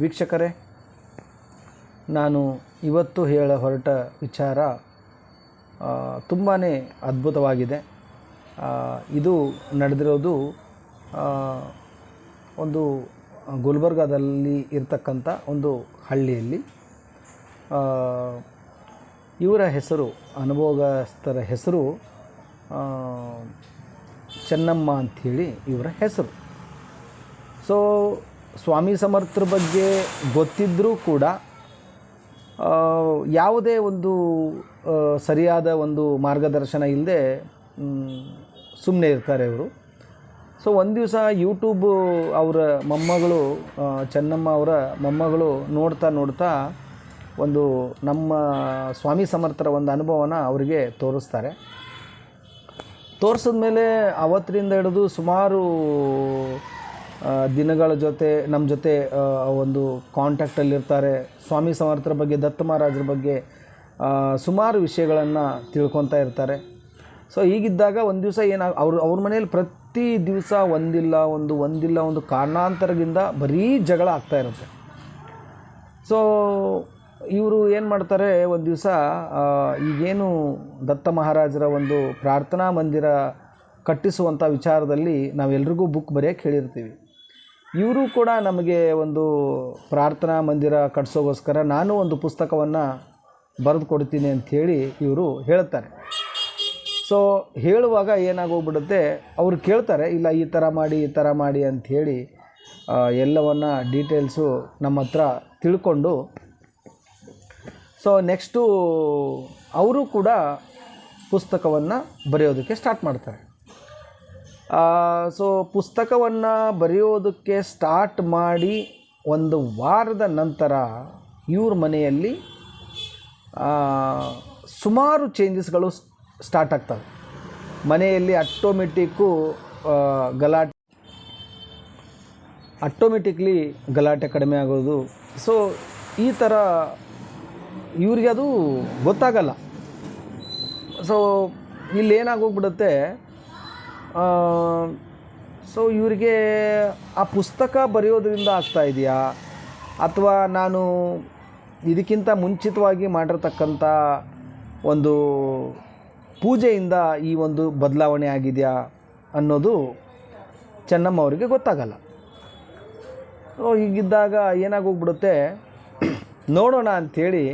ವೀಕ್ಷಕರೇ, ನಾನು ಇವತ್ತು ಹೇಳ ಹೊರಟ ವಿಚಾರ ತುಂಬಾ ಅದ್ಭುತವಾಗಿದೆ. ಇದು ನಡೆದಿರೋದು ಒಂದು ಗುಲ್ಬರ್ಗಾದಲ್ಲಿ ಇರ್ತಕ್ಕಂಥ ಒಂದು ಹಳ್ಳಿಯಲ್ಲಿ. ಇವರ ಹೆಸರು ಅನುಭೋಗಸ್ಥರ ಹೆಸರು ಚೆನ್ನಮ್ಮ ಅಂಥೇಳಿ ಇವರ ಹೆಸರು. ಸೊ ಸ್ವಾಮಿ ಸಮರ್ಥರ ಬಗ್ಗೆ ಗೊತ್ತಿದ್ದರೂ ಕೂಡ ಯಾವುದೇ ಒಂದು ಸರಿಯಾದ ಒಂದು ಮಾರ್ಗದರ್ಶನ ಇಲ್ಲದೆ ಸುಮ್ಮನೆ ಇರ್ತಾರೆ ಅವರು ಸೊ ಒಂದು ದಿವಸ ಯೂಟ್ಯೂಬ್ ಅವರ ಮೊಮ್ಮಗಳು ಚೆನ್ನಮ್ಮ ಅವರ ಮೊಮ್ಮಗಳು ನೋಡ್ತಾ ನೋಡ್ತಾ ಒಂದು ನಮ್ಮ ಸ್ವಾಮಿ ಸಮರ್ಥರ ಒಂದು ಅನುಭವನ ಅವರಿಗೆ ತೋರಿಸ್ತಾರೆ. ತೋರಿಸಿದ ಮೇಲೆ ಅವತ್ತರಿಂದ ಹಿಡಿದು ಸುಮಾರು ದಿನಗಳ ಜೊತೆ ನಮ್ಮ ಜೊತೆ ಒಂದು ಕಾಂಟ್ಯಾಕ್ಟಲ್ಲಿರ್ತಾರೆ ಸ್ವಾಮಿ ಸಮರ್ಥರ ಬಗ್ಗೆ, ದತ್ತ ಮಹಾರಾಜರ ಬಗ್ಗೆ ಸುಮಾರು ವಿಷಯಗಳನ್ನು ತಿಳ್ಕೊತಾ ಇರ್ತಾರೆ. ಸೊ ಹೀಗಿದ್ದಾಗ ಒಂದು ದಿವಸ ಏನಾಗ, ಅವ್ರ ಅವ್ರ ಮನೆಯಲ್ಲಿ ಪ್ರತಿ ದಿವಸ ಒಂದಿಲ್ಲ, ಒಂದು ಒಂದಿಲ್ಲ, ಒಂದು ಕಾರಣಾಂತರದಿಂದ ಬರೀ ಜಗಳ ಆಗ್ತಾ ಇರುತ್ತೆ. ಸೊ ಇವರು ಏನು ಮಾಡ್ತಾರೆ, ಒಂದು ದಿವಸ ಈಗೇನು ದತ್ತ ಮಹಾರಾಜರ ಒಂದು ಪ್ರಾರ್ಥನಾ ಮಂದಿರ ಕಟ್ಟಿಸುವಂಥ ವಿಚಾರದಲ್ಲಿ ನಾವೆಲ್ರಿಗೂ ಬುಕ್ ಬರೆಯೋಕ್ಕೆ ಹೇಳಿರ್ತೀವಿ. ಇವರು ಕೂಡ ನಮಗೆ ಒಂದು ಪ್ರಾರ್ಥನಾ ಮಂದಿರ ಕಟ್ಸೋಗೋಸ್ಕರ ನಾನು ಒಂದು ಪುಸ್ತಕವನ್ನು ಬರೆದು ಕೊಡ್ತೀನಿ ಅಂಥೇಳಿ ಇವರು ಹೇಳ್ತಾರೆ. ಸೊ ಹೇಳುವಾಗ ಏನಾಗೋಗ್ಬಿಡುತ್ತೆ, ಅವರು ಕೇಳ್ತಾರೆ, ಇಲ್ಲ, ಈ ಥರ ಮಾಡಿ, ಈ ಥರ ಮಾಡಿ ಅಂಥೇಳಿ ಎಲ್ಲವನ್ನು ಡೀಟೇಲ್ಸು ನಮ್ಮ ಹತ್ರ ತಿಳ್ಕೊಂಡು ಸೊ ನೆಕ್ಸ್ಟು ಅವರು ಕೂಡ ಪುಸ್ತಕವನ್ನು ಬರೆಯೋದಕ್ಕೆ ಸ್ಟಾರ್ಟ್ ಮಾಡ್ತಾರೆ. ಸೊ ಪುಸ್ತಕವನ್ನು ಬರೆಯೋದಕ್ಕೆ ಸ್ಟಾರ್ಟ್ ಮಾಡಿ ಒಂದು ವಾರದ ನಂತರ ಇವ್ರ ಮನೆಯಲ್ಲಿ ಸುಮಾರು ಚೇಂಜಸ್ಗಳು ಸ್ಟಾರ್ಟ್ ಆಗ್ತವೆ. ಮನೆಯಲ್ಲಿ ಆಟೋಮೆಟಿಕ್ಕು ಗಲಾಟೆ ಅಟೋಮೆಟಿಕ್ಲಿ ಗಲಾಟೆ ಕಡಿಮೆ ಆಗೋದು. ಸೊ ಈ ಥರ ಇವ್ರಿಗೆ ಅದು ಗೊತ್ತಾಗಲ್ಲ. ಸೊ ಇಲ್ಲಿ ಏನಾಗೋಗ್ಬಿಡುತ್ತೆ ಸೊ ಇವರಿಗೆ ಆ ಪುಸ್ತಕ ಬರೆಯೋದ್ರಿಂದ ಆಗ್ತಾ ಇದೆಯಾ? ಅಥವಾ ನಾನು ಇದಕ್ಕಿಂತ ಮುಂಚಿತವಾಗಿ ಮಾಡಿರ್ತಕ್ಕಂಥ ಒಂದು ಪೂಜೆಯಿಂದ ಈ ಒಂದು ಬದಲಾವಣೆ ಆಗಿದೆಯಾ ಅನ್ನೋದು ಚೆನ್ನಮ್ಮ ಅವರಿಗೆ ಗೊತ್ತಾಗಲ್ಲ. ಸೊ ಹೀಗಿದ್ದಾಗ ಏನಾಗೋಗ್ಬಿಡುತ್ತೆ? ನೋಡೋಣ ಅಂಥೇಳಿ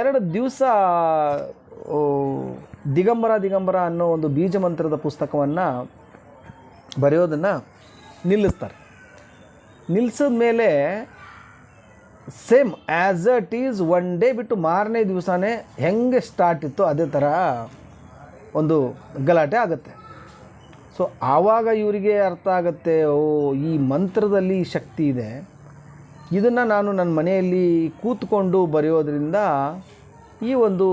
ಎರಡು ದಿವಸ ದಿಗಂಬರ ದಿಗಂಬರ ಅನ್ನೋ ಒಂದು ಬೀಜ ಮಂತ್ರದ ಪುಸ್ತಕವನ್ನು ಬರೆಯೋದನ್ನು ನಿಲ್ಲಿಸ್ತಾರೆ. ನಿಲ್ಲಿಸಿದ ಮೇಲೆ same as it is one day ಬಿಟ್ಟು ಮಾರನೇ ದಿವಸನೇ ಹೆಂಗೆ ಸ್ಟಾರ್ಟ್ ಇತ್ತು ಅದೇ ಥರ ಒಂದು ಗಲಾಟೆ ಆಗುತ್ತೆ. ಸೊ ಆವಾಗ ಇವರಿಗೆ ಅರ್ಥ ಆಗುತ್ತೆ, ಓ, ಈ ಮಂತ್ರದಲ್ಲಿ ಶಕ್ತಿ ಇದೆ. ಇದನ್ನು ನಾನು ನನ್ನ ಮನೆಯಲ್ಲಿ ಕೂತ್ಕೊಂಡು ಬರೆಯೋದ್ರಿಂದ ಈ ಒಂದು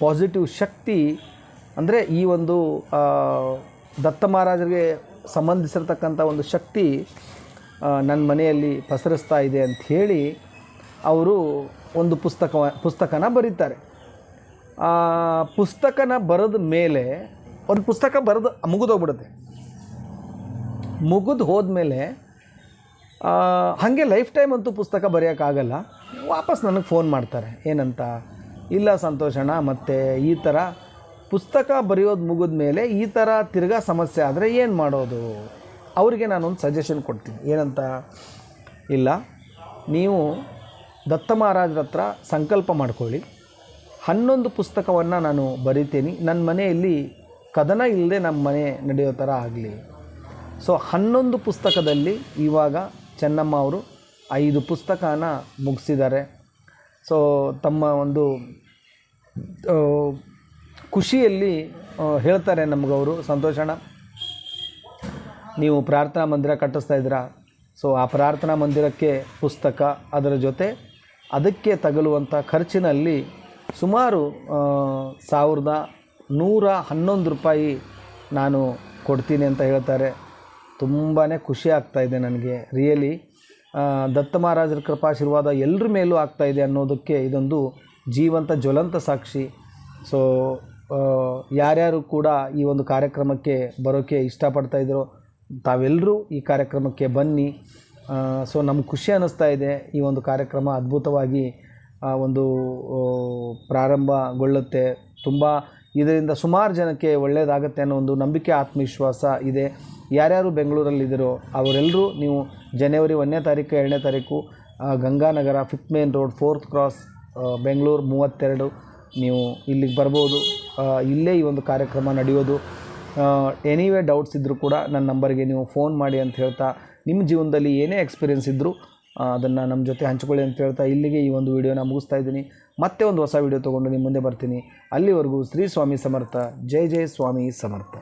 ಪಾಸಿಟಿವ್ ಶಕ್ತಿ ಅಂದರೆ ಈ ಒಂದು ದತ್ತ ಮಹಾರಾಜರಿಗೆ ಸಂಬಂಧಿಸಿರ್ತಕ್ಕಂಥ ಒಂದು ಶಕ್ತಿ ನನ್ನ ಮನೆಯಲ್ಲಿ ಪಸರಿಸ್ತಾ ಇದೆ ಹೇಳಿ ಅವರು ಒಂದು ಪುಸ್ತಕ, ಪುಸ್ತಕನ ಬರೀತಾರೆ. ಆ, ಪುಸ್ತಕನ ಬರೆದ ಮೇಲೆ ಒಂದು ಪುಸ್ತಕ ಬರೆದು, ಮುಗಿದೋಗ್ಬಿಡುತ್ತೆ. ಮುಗಿದು ಹೋದ್ಮೇಲೆ ಹಾಗೆ ಲೈಫ್ ಟೈಮ್ ಅಂತೂ ಪುಸ್ತಕ ಬರೆಯೋಕ್ಕಾಗಲ್ಲ ವಾಪಸ್ ನನಗೆ ಫೋನ್ ಮಾಡ್ತಾರೆ, ಏನಂತ? ಇಲ್ಲ ಸಂತೋಷಣ ಮತ್ತು ಈ ಥರ ಪುಸ್ತಕ ಬರೆಯೋದು ಮುಗಿದ ಮೇಲೆ ಈ ಥರ ತಿರ್ಗಾ ಸಮಸ್ಯೆ ಆದರೆ ಏನು ಮಾಡೋದು? ಅವರಿಗೆ ನಾನೊಂದು ಸಜೆಷನ್ ಕೊಡ್ತೀನಿ. ಏನಂತ? ಇಲ್ಲ, ನೀವು ದತ್ತ ಮಹಾರಾಜರ ಹತ್ರ ಸಂಕಲ್ಪ ಮಾಡ್ಕೊಳ್ಳಿ. ಹನ್ನೊಂದು ಪುಸ್ತಕವನ್ನು ನಾನು ಬರಿತೀನಿ. ನನ್ನ ಮನೆಯಲ್ಲಿ ಕದನ ಇಲ್ಲದೆ ನಮ್ಮ ಮನೆ ನಡೆಯೋ ಥರ ಆಗಲಿ. ಸೊ, ಹನ್ನೊಂದು ಪುಸ್ತಕದಲ್ಲಿ ಇವಾಗ ಚೆನ್ನಮ್ಮ ಅವರು ಐದು ಪುಸ್ತಕನ ಮುಗಿಸಿದ್ದಾರೆ. ಸೊ ತಮ್ಮ ಒಂದು ಖುಷಿಯಲ್ಲಿ ಹೇಳ್ತಾರೆ ನಮಗವರು. ಸಂತೋಷಣ ನೀವು ಪ್ರಾರ್ಥನಾ ಮಂದಿರ ಕಟ್ಟಿಸ್ತಾ ಇದ್ದೀರಾ? ಸೊ ಆ ಪ್ರಾರ್ಥನಾ ಮಂದಿರಕ್ಕೆ ಪುಸ್ತಕ, ಅದರ ಜೊತೆ ಅದಕ್ಕೆ ತಗಲುವಂಥ ಖರ್ಚಿನಲ್ಲಿ ಸುಮಾರು ಸಾವಿರದ ನೂರ ಹನ್ನೊಂದು ರೂಪಾಯಿ ನಾನು ಕೊಡ್ತೀನಿ ಅಂತ ಹೇಳ್ತಾರೆ. ತುಂಬಾ ಖುಷಿ ಆಗ್ತಾ ಇದೆ ನನಗೆ. ರಿಯಲಿ ದತ್ತ ಮಹಾರಾಜರ ಕೃಪಾಶೀರ್ವಾದ ಎಲ್ಲರ ಮೇಲೂ ಆಗ್ತಾ ಇದೆ ಅನ್ನೋದಕ್ಕೆ ಇದೊಂದು ಜೀವಂತ ಜ್ವಲಂತ ಸಾಕ್ಷಿ. ಸೊ ಯಾರ್ಯಾರು ಕೂಡ ಈ ಒಂದು ಕಾರ್ಯಕ್ರಮಕ್ಕೆ ಬರೋಕ್ಕೆ ಇಷ್ಟಪಡ್ತಾ ಇದ್ರೋ ತಾವೆಲ್ಲರೂ ಈ ಕಾರ್ಯಕ್ರಮಕ್ಕೆ ಬನ್ನಿ. ಸೊ ನಮ್ಗೆ ಖುಷಿ ಅನ್ನಿಸ್ತಾ ಇದೆ ಈ ಒಂದು ಕಾರ್ಯಕ್ರಮ ಅದ್ಭುತವಾಗಿ ಒಂದು ಪ್ರಾರಂಭಗೊಳ್ಳುತ್ತೆ. ತುಂಬ ಇದರಿಂದ ಸುಮಾರು ಜನಕ್ಕೆ ಒಳ್ಳೆಯದಾಗತ್ತೆ ಅನ್ನೋ ಒಂದು ನಂಬಿಕೆ, ಆತ್ಮವಿಶ್ವಾಸ ಇದೆ. ಯಾರ್ಯಾರು ಬೆಂಗಳೂರಲ್ಲಿದ್ದೀರೋ ಅವರೆಲ್ಲರೂ ನೀವು ಜನವರಿ ಒಂದನೇ ತಾರೀಕು, ಎರಡನೇ ತಾರೀಕು Ganganagar, fifth main road, fourth cross Bengaluru ಮೂವತ್ತೆರಡು ನೀವು ಇಲ್ಲಿಗೆ ಬರ್ಬೋದು. ಇಲ್ಲೇ ಈ ಒಂದು ಕಾರ್ಯಕ್ರಮ ನಡೆಯೋದು. ಎನಿವೇ ಡೌಟ್ಸ್ ಇದ್ದರೂ ಕೂಡ ನನ್ನ ನಂಬರ್ಗೆ ನೀವು ಫೋನ್ ಮಾಡಿ ಅಂತ ಹೇಳ್ತಾ, ನಿಮ್ಮ ಜೀವನದಲ್ಲಿ ಏನೇ ಎಕ್ಸ್ಪೀರಿಯೆನ್ಸ್ ಇದ್ದರೂ ಅದನ್ನು ನಮ್ಮ ಜೊತೆ ಹಂಚ್ಕೊಳ್ಳಿ ಅಂತ ಹೇಳ್ತಾ ಇಲ್ಲಿಗೆ ಈ ಒಂದು ವಿಡಿಯೋನ ಮುಗಿಸ್ತಾ ಇದ್ದೀನಿ. ಮತ್ತೆ ಒಂದು ಹೊಸ ವಿಡಿಯೋ ತೊಗೊಂಡು ನಿಮ್ಮ ಮುಂದೆ ಬರ್ತೀನಿ. ಅಲ್ಲಿವರೆಗೂ ಶ್ರೀ ಸ್ವಾಮಿ ಸಮರ್ಥ, ಜೈ ಜೈ ಸ್ವಾಮಿ ಸಮರ್ಥ.